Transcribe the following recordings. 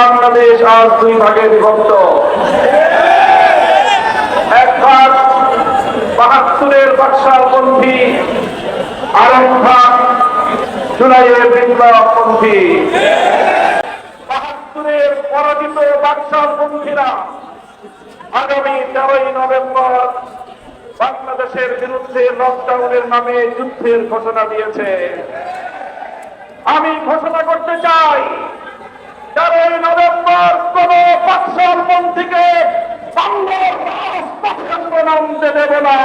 বাংলাদেশ আজ দুই ভাগে বিভক্ত। এক ভাগ বাহাত্তরের বাকশালপন্থী আর এক ভাগ জুলাইয়ের বিপ্লবপন্থী। বাহাত্তরের পরাজিত বাকশালপন্থীরা আগামী তেরোই নভেম্বর বাংলাদেশের বিরুদ্ধে লকডাউনের নামে যুদ্ধের ঘোষণা দিয়েছে। আমি ঘোষণা করতে চাই তেরোই নভেম্বর কোন পাকশালপন্থীকে বাংলার রাজপথে নামতে দেব না।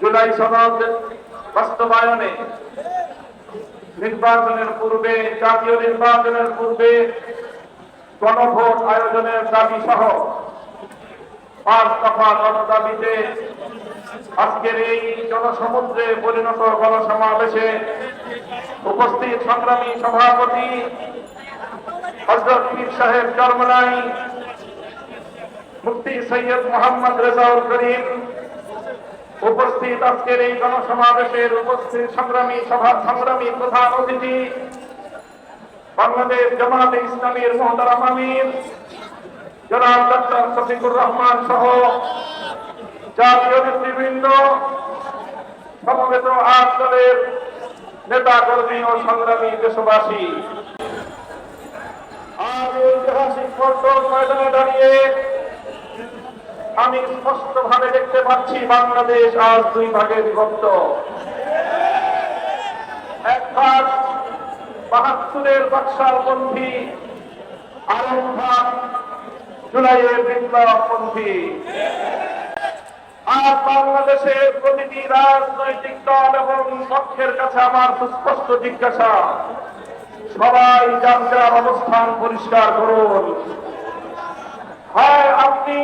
জুলাই সনদ বাস্তবায়নে নির্বাচনের পূর্বে, জাতীয় নির্বাচনের পূর্বে গণভোট আয়োজনের দাবি সহ পাঁচ দফা গণদাবিতে আজকের এই জনসমুদ্রে পরিণত গণসমাবেশে উপস্থিত সংগ্রামী সভাপতি সাহেব চরমনাই মুফতি সৈয়দ মোহাম্মদ রেজাউল করিম উপস্থিত আজকের এই গণসমাবেশের উপস্থিত সংগ্রামী সভা সংগ্রামী প্রধান অতিথি বাংলাদেশ জামাতে ইসলামীর মোহতারাম আমির জনাব ডক্টর শফিকুর রহমান সহ জাতীয় নেতৃবৃন্দ, সমবেত আট দলের নেতা কর্মী ও সংগ্রামী দেশবাসী। আজ ঐতিহাসিক পল্টন ময়দানে দাঁড়িয়ে আমি স্পষ্ট ভাবে দেখতে পাচ্ছি বাংলাদেশ আজ দুই ভাগে বিভক্ত। এক ভাগ বাহাত্তরের বাকশালপন্থী আর এক ভাগ জুলাইয়ের বিপ্লবপন্থী আর বাংলাদেশের প্রতিটি রাজনৈতিক দল এবং পক্ষের কাছে আমার সুস্পষ্ট জিজ্ঞাসা, সবাই যার অবস্থান পরিষ্কার করুন। হয় আপনি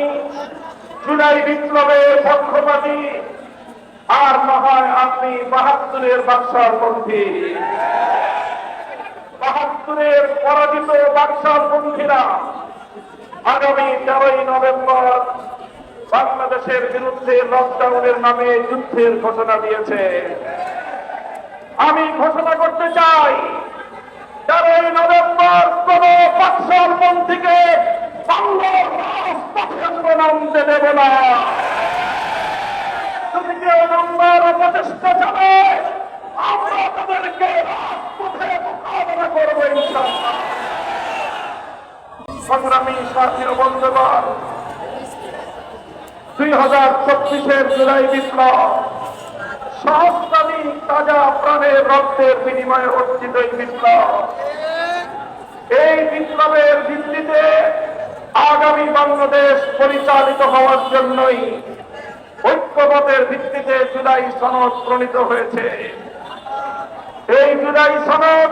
জুলাই বিপ্লবের পক্ষপাতী, আর না হয় আপনি বাহাত্তরের বাক্সার পন্থী। বাহাত্তরের পরাজিত বাক্সার পন্থীরা আগামী তেরোই নভেম্বর বাংলাদেশের বিরুদ্ধে লকডাউনের নামে যুদ্ধের ঘোষণা দিয়েছে। আমি ঘোষণা করতে চাই, তেরোই নভেম্বর কোন পাকশালপন্থীকে বাংলার রাজপথে নামতে দেব না। যদি কেউ নাম্বার চালায় আমরা তাদেরকে করব ইনশাআল্লাহ। সংগ্রামী সাথী বন্ধুগণ, দুই হাজার চব্বিশের জুলাই বিপ্লব তাজা প্রাণের রক্তের বিনিময়ে অর্জিত এই বিপ্লব। এই বিপ্লবের ভিত্তিতে আগামী বাংলাদেশ পরিচালিত হওয়ার জন্যই ঐক্যমতের ভিত্তিতে জুলাই সনদ প্রণীত হয়েছে। এই জুলাই সনদ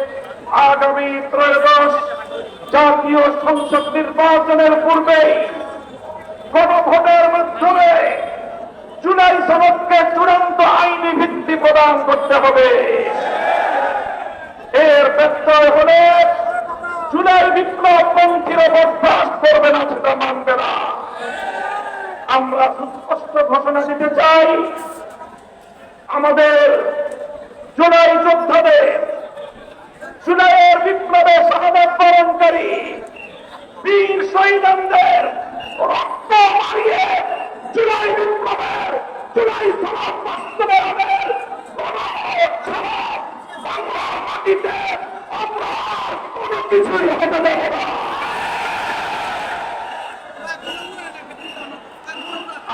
আগামী ত্রয়োদশ জাতীয় সংসদ নির্বাচনের পূর্বে গণভোটের মাধ্যমে জুলাই সনদকে চূড়ান্ত আইনি ভিত্তি প্রদান করতে হবে। এর ব্যত্যয় হলে জুলাই বিপ্লব পন্থীরা বরদাস্ত করবে না সেটা মানবে না। আমরা সুস্পষ্ট ঘোষণা দিতে চাই, আমাদের জুলাই যোদ্ধাদের জুলাইয়ের বিপ্লবে শাহাদাত বরণকারী বীর শহীদদের রক্ত মারিয়ে জুলাই বিপ্লবের, জুলাই সমাজ না।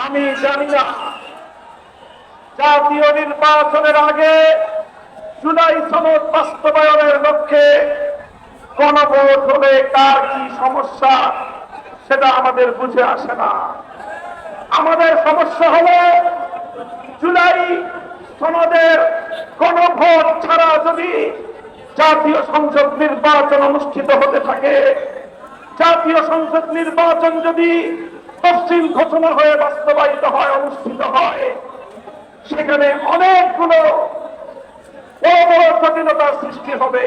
আমি জানি না জাতীয় নির্বাচনের আগে জুলাই সনদ বাস্তবায়নের লক্ষ্যে গণভোট হলে কার কি সমস্যা, সেটা আমাদের বুঝে আসে না। আমাদের সমস্যা হলো জুলাই সনদের গণভোট ছাড়া যদি জাতীয় সংসদ নির্বাচন অনুষ্ঠিত হতে থাকে, জাতীয় সংসদ নির্বাচন যদি তফসিল ঘোষণা হয়ে বাস্তবায়িত হয়, অনুষ্ঠিত হয়, সেখানে অনেকগুলো বড় বড় জটিলতার সৃষ্টি হবে।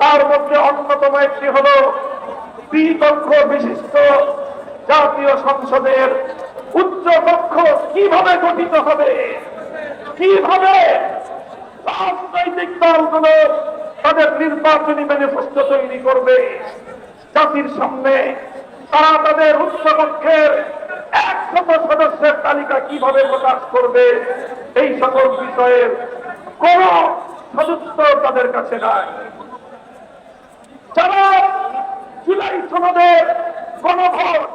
তার মধ্যে অন্যতম একটি হল দ্বিকক্ষ বিশিষ্ট জাতীয় সংসদের উচ্চ কক্ষ কীভাবে গঠিত হবে? কীভাবে রাজনৈতিক দলগুলো তাদের নির্বাচনী ম্যানিফেস্টো তৈরি করবে? জাতির সামনে তারা তাদের উচ্চপক্ষের একশত সদস্যের তালিকা কীভাবে প্রকাশ করবে? এই সকল বিষয়ের কোন সদস্য তাদের কাছে নাই। যারা জুলাই সনদের গণভোট,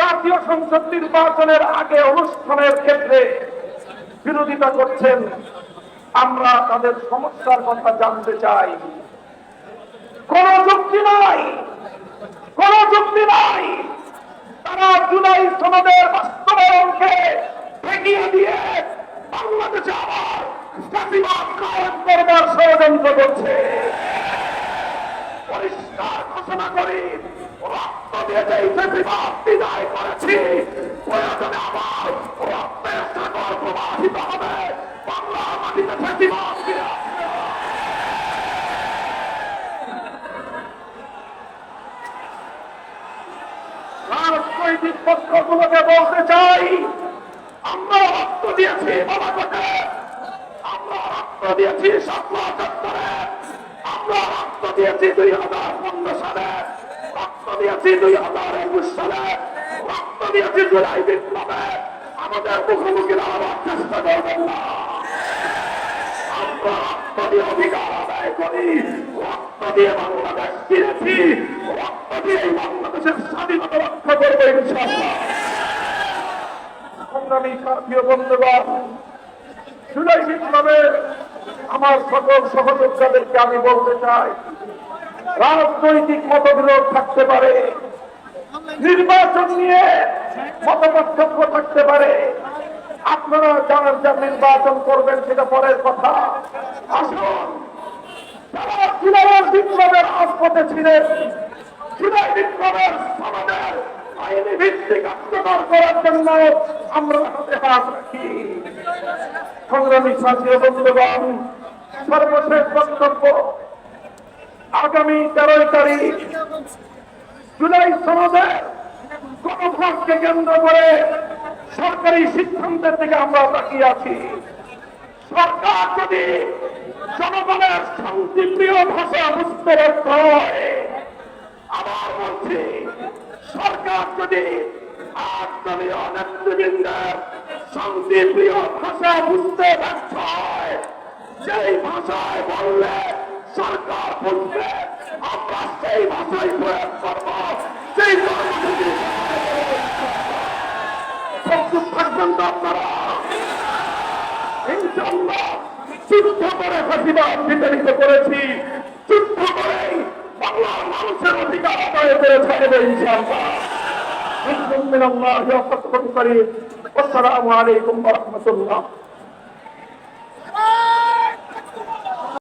জাতীয় সংসদ নির্বাচনের আগে অনুষ্ঠানের ক্ষেত্রে বিরোধিতা করছেন, আমরা তাদের সমস্যার কথা জানতে চাই। কোন যুক্তি নাই, কোন যুক্তি নাই। তারা জুলাই সনদের বাস্তবায়নকে ঠেকিয়ে দিয়ে বাংলাদেশে আবার জাতিবাদ কায়েম করবার ষড়যন্ত্র করছে। পরিষ্কার ঘোষণা করি, রক্ত দিয়ে যে জাতিবাদ বিদায় করেছি, প্রয়োজনে আবার রক্তের সাগর প্রবাহিত হবে। বাংলার মাটিতে আসবে। রাজনৈতিক পক্ষগুলোকে বলতে চাই, আমরা রক্ত দিয়েছি বাবাকোটে আমরা রক্ত দিয়েছি সাতলা চত্বরে। আমরা রক্ত দিয়েছি দুই হাজার পনেরো সালে। রক্ত দিয়েছি দুই হাজার একুশ সালে। রক্ত দিয়েছি জুলাই বিপ্লবে। আমাদের মুখোমুখি দাঁড়াবার চেষ্টা করবেন না। আমরা রক্ত দিয়ে অধিকার আদায় করি। রক্ত দিয়ে বাংলাদেশ ফিরেছি। রক্ত দিয়ে বাংলাদেশের স্বাধীনতা রক্ষা সংগ্রামী বন্ধুগণ, জুলাই বিপ্লবে আমার সকল সহযোদ্ধাদেরকে আমি বলতে চাই, রাজনৈতিক মতবিরোধ থাকতে পারে, নির্বাচন নিয়ে মতপার্থক্য থাকতে পারে। আপনারা জানার যা নির্বাচন করবেন সেটা পরের কথা। আসুন, যারা বিপ্লবের আস্পদে ছিলেন বিপ্লবের আইনি ভিত্তিক আত্মদান করার জন্য আমরা হাতে হাত রাখি। সংগ্রামী সাথী বন্ধুগণ, সর্বশেষ বক্তব্য, আগামী তেরোই তারিখ, জুলাই সনদের গণভোটকে কেন্দ্র করে সরকারি সিদ্ধান্তের দিকে আমরা তাকিয়ে আছি। সরকার যদি জনগণের শান্তিপ্রিয় ভাষা বুঝতে ব্যর্থ হয়, আবার বলছি, সরকার যদি আটদলীয় নেতৃবৃন্দের শান্তিপ্রিয় ভাষা বুঝতে ব্যর্থ হয়। সেই ভাষায় বললে সরকার বুঝবে আমরা সেই ভাষায় প্রয়োগ করব। সেই বাংলার মানুষের অধিকার আদায় ইনশাল্লাহ من الله وفتح قريب والسلام عليكم ورحمة الله